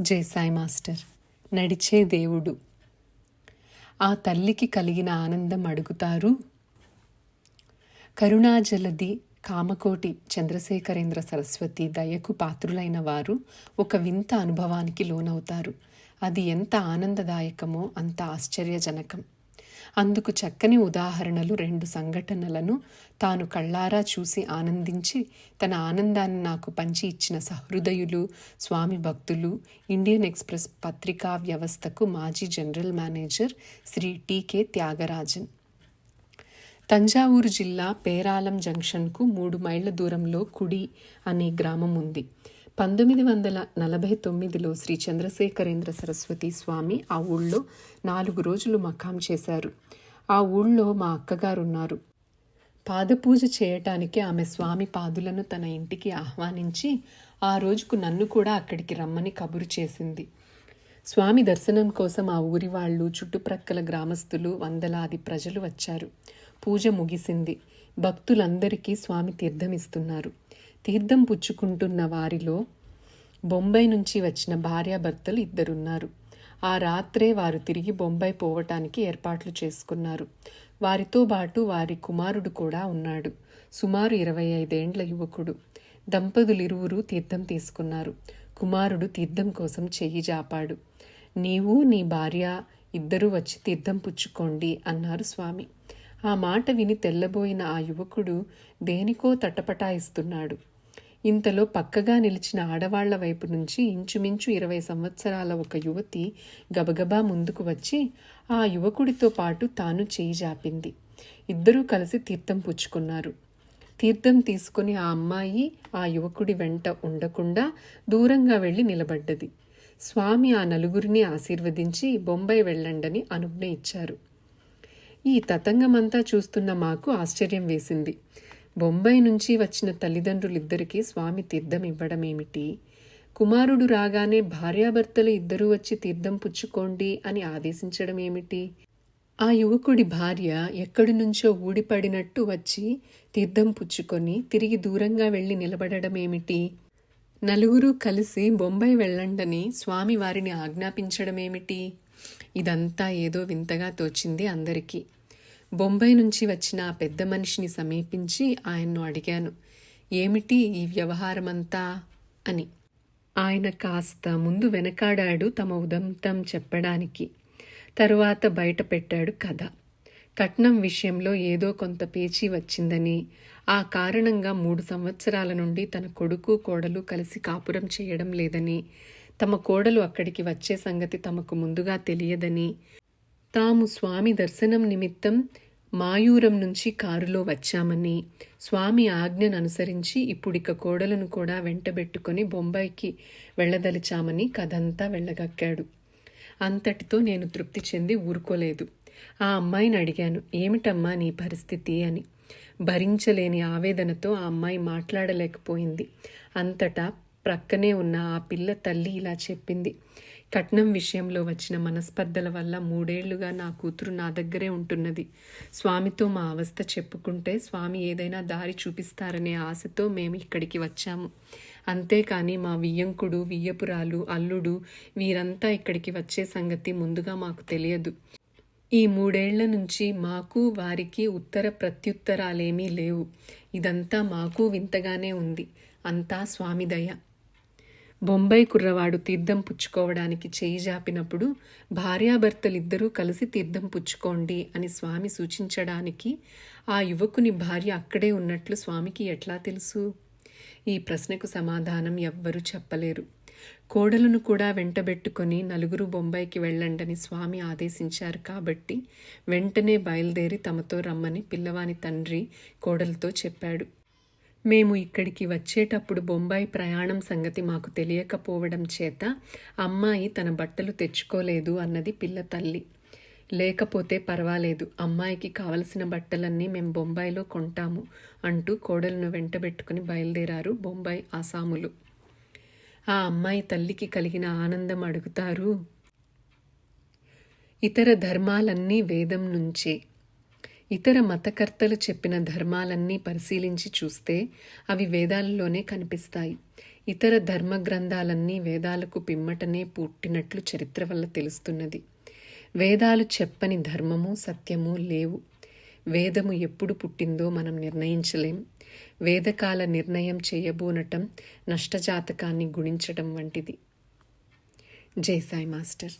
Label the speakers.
Speaker 1: జై సాయి మాస్టర్. నడిచే దేవుడు. ఆ తల్లికి కలిగిన ఆనందం అడుగుతారు. కరుణాజలది కామకోటి చంద్రశేఖరేంద్ర సరస్వతి దయకు పాత్రులైన వారు ఒక వింత అనుభవానికి లోనవుతారు. అది ఎంత ఆనందదాయకమో అంత ఆశ్చర్యజనకం. అందుకు చక్కని ఉదాహరణలు రెండు సంఘటనలను తాను కళ్ళారా చూసి ఆనందించి తన ఆనందాన్ని నాకు పంచి ఇచ్చిన సహృదయులు స్వామి భక్తులు ఇండియన్ ఎక్స్ప్రెస్ పత్రికా వ్యవస్థకు మాజీ general manager Shri T K Thyagarajan. Thanjavur జిల్లా పేరాలం జంక్షన్కు మూడు మైళ్ళ దూరంలో కుడి అనే గ్రామం ఉంది. పంతొమ్మిది వందల నలభై తొమ్మిదిలో శ్రీ చంద్రశేఖరేంద్ర సరస్వతి స్వామి ఆ ఊళ్ళో నాలుగు రోజులు మకాం చేశారు. ఆ ఊళ్ళో మా అక్కగారు ఉన్నారు పాదపూజ చేయటానికి ఆమె స్వామి పాదులను తన ఇంటికి ఆహ్వానించి ఆ రోజుకు నన్ను కూడా అక్కడికి రమ్మని కబురు చేసింది. స్వామి దర్శనం కోసం ఆ ఊరి వాళ్ళు చుట్టుప్రక్కల గ్రామస్తులు వందలాది ప్రజలు వచ్చారు. పూజ ముగిసింది. భక్తులందరికీ స్వామి తీర్థమిస్తున్నారు తీర్థం పుచ్చుకుంటున్న వారిలో బొంబాయి నుంచి వచ్చిన భార్యాభర్తలు ఇద్దరున్నారు. ఆ రాత్రే వారు తిరిగి బొంబాయి పోవటానికి ఏర్పాట్లు చేసుకున్నారు. వారితో పాటు వారి కుమారుడు కూడా ఉన్నాడు. సుమారు ఇరవై ఐదేండ్ల యువకుడు. దంపతులిరువురు తీర్థం తీసుకున్నారు. కుమారుడు తీర్థం కోసం చెయ్యి జాపాడు. నీవు నీ భార్య ఇద్దరూ వచ్చి తీర్థం పుచ్చుకోండి అన్నారు స్వామి. ఆ మాట విని తెల్లబోయిన ఆ యువకుడు దేనికో తటపటాయిస్తున్నాడు. ఇంతలో పక్కగా నిలిచిన ఆడవాళ్ళ వైపు నుంచి ఇంచుమించు ఇరవై సంవత్సరాల ఒక యువతి గబగబా ముందుకు వచ్చి ఆ యువకుడితో పాటు తాను చేయి జాపింది. ఇద్దరూ కలిసి తీర్థం పుచ్చుకున్నారు. తీర్థం తీసుకుని ఆ అమ్మాయి ఆ యువకుడి వెంట ఉండకుండా దూరంగా వెళ్ళి నిలబడ్డది. స్వామి ఆ నలుగురిని ఆశీర్వదించి బొంబాయి వెళ్ళండని అనుజ్ఞ ఇచ్చారు. ఈ తతంగమంతా చూస్తున్న మాకు ఆశ్చర్యం వేసింది. బొంబాయి నుంచి వచ్చిన తల్లిదండ్రులిద్దరికీ స్వామి తీర్థం ఇవ్వడమేమిటి? కుమారుడు రాగానే భార్యాభర్తలు ఇద్దరూ వచ్చి తీర్థం పుచ్చుకోండి అని ఆదేశించడం ఏమిటి ఆ యువకుడి భార్య ఎక్కడి నుంచో ఊడిపడినట్టు వచ్చి తీర్థం పుచ్చుకొని తిరిగి దూరంగా వెళ్ళి నిలబడడం ఏమిటి నలుగురు కలిసి బొంబాయి వెళ్ళండని స్వామి వారిని ఆజ్ఞాపించడమేమిటి? ఇదంతా ఏదో వింతగా తోచింది అందరికీ. బొంబాయి నుంచి వచ్చిన ఆ పెద్ద మనిషిని సమీపించి ఆయన్ను అడిగాను ఏమిటి ఈ వ్యవహారమంతా? అని. ఆయన కాస్త ముందు వెనకాడాడు తమ ఉదంతం చెప్పడానికి. తరువాత బయట పెట్టాడు కథ. కట్నం విషయంలో ఏదో కొంత పేచీ వచ్చిందని ఆ కారణంగా మూడు సంవత్సరాల నుండి తన కొడుకు కోడలు కలిసి కాపురం చేయడం లేదని తమ కోడలు అక్కడికి వచ్చే సంగతి తమకు ముందుగా తెలియదని తాము స్వామి దర్శనం నిమిత్తం మాయూరం నుంచి కారులో వచ్చామని స్వామి ఆజ్ఞను అనుసరించి ఇప్పుడిక కోడలను కూడా వెంటబెట్టుకొని బొంబాయికి వెళ్ళదలిచామని కథంతా వెళ్ళగక్కాడు. అంతటితో నేను తృప్తి చెంది ఊరుకోలేదు. ఆ అమ్మాయిని అడిగాను ఏమిటమ్మా నీ పరిస్థితి? అని. భరించలేని ఆవేదనతో ఆ అమ్మాయి మాట్లాడలేకపోయింది. అంతటా ప్రక్కనే ఉన్న ఆ పిల్ల తల్లి ఇలా చెప్పింది. కట్నం విషయంలో వచ్చిన మనస్పర్ధల వల్ల మూడేళ్ళుగా నా కూతురు నా దగ్గరే ఉంటున్నది. స్వామితో మా అవస్థ చెప్పుకుంటే స్వామి ఏదైనా దారి చూపిస్తారనే ఆశతో మేము ఇక్కడికి వచ్చాము. అంతేకాని మా వియ్యంకుడు వియ్యపురాలు అల్లుడు వీరంతా ఇక్కడికి వచ్చే సంగతి ముందుగా మాకు తెలియదు. ఈ మూడేళ్ళ నుంచి మాకు వారికి ఉత్తర ప్రత్యుత్తరాలేమీ లేవు. ఇదంతా మాకు వింతగానే ఉంది. అంతా స్వామి దయ. బొంబాయి కుర్రవాడు తీర్థం పుచ్చుకోవడానికి చేయి జాపినప్పుడు భార్యాభర్తలిద్దరూ కలిసి తీర్థం పుచ్చుకోండి అని స్వామి సూచించడానికి ఆ యువకుని భార్య అక్కడే ఉన్నట్లు స్వామికి ఎట్లా తెలుసు? ఈ ప్రశ్నకు సమాధానం ఎవ్వరూ చెప్పలేరు. కోడలను కూడా వెంటబెట్టుకొని నలుగురు బొంబాయికి వెళ్ళండని స్వామి ఆదేశించారు కాబట్టి వెంటనే బయలుదేరి తమతో రమ్మని పిల్లవాని తండ్రి కోడలతో చెప్పాడు. మేము ఇక్కడికి వచ్చేటప్పుడు బొంబాయి ప్రయాణం సంగతి మాకు తెలియకపోవడం చేత అమ్మాయి తన బట్టలు తెచ్చుకోలేదు అన్నది పిల్ల తల్లి. లేకపోతే పర్వాలేదు అమ్మాయికి కావలసిన బట్టలన్నీ మేము బొంబాయిలో కొంటాము అంటూ కోడలను వెంటబెట్టుకుని బయలుదేరారు బొంబాయి ఆసాములు. ఆ అమ్మాయి తల్లికి కలిగిన ఆనందం అడుగుతారు ఇతర ధర్మాలన్నీ వేదం నుంచే. ఇతర మతకర్తలు చెప్పిన ధర్మాలన్నీ పరిశీలించి చూస్తే అవి వేదాలలోనే కనిపిస్తాయి. ఇతర ధర్మ గ్రంథాలన్నీ వేదాలకు పిమ్మటనే పుట్టినట్లు చరిత్ర వల్ల తెలుస్తున్నది. వేదాలు చెప్పని ధర్మము సత్యము లేవు. వేదము ఎప్పుడు పుట్టిందో మనం నిర్ణయించలేం. వేదకాల నిర్ణయం చేయబోనటం నష్టజాతకాన్ని గుణించటం వంటిది. జై సాయి మాస్టర్.